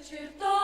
Вечір. То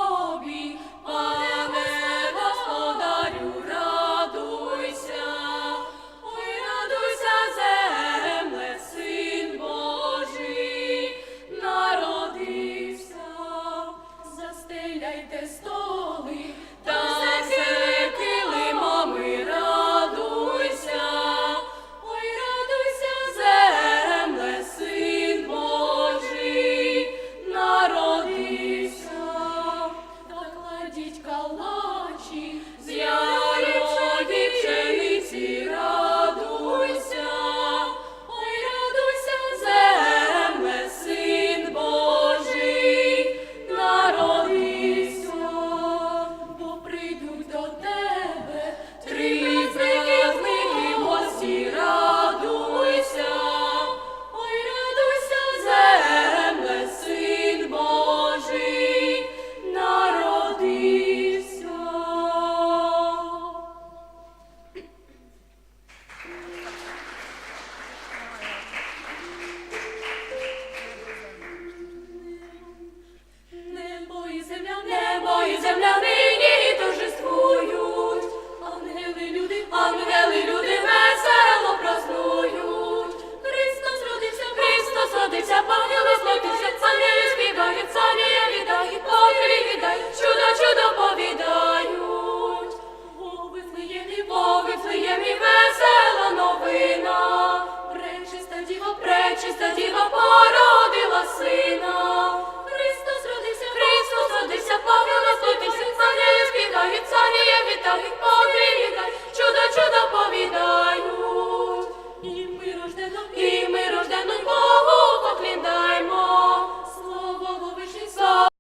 віддають, царя віддають, Патрі віддають, чудо, чудо повідають. У Вифлеємі, по Вифлеємі весела новина. Пречиста діва, пречиста діва породила сина. Христос родився, Христос родився, Павел наступився, царя співають, царя віддають, Патрі віддають, чудо, чудо повідають. І ми рождено, і ми рождено.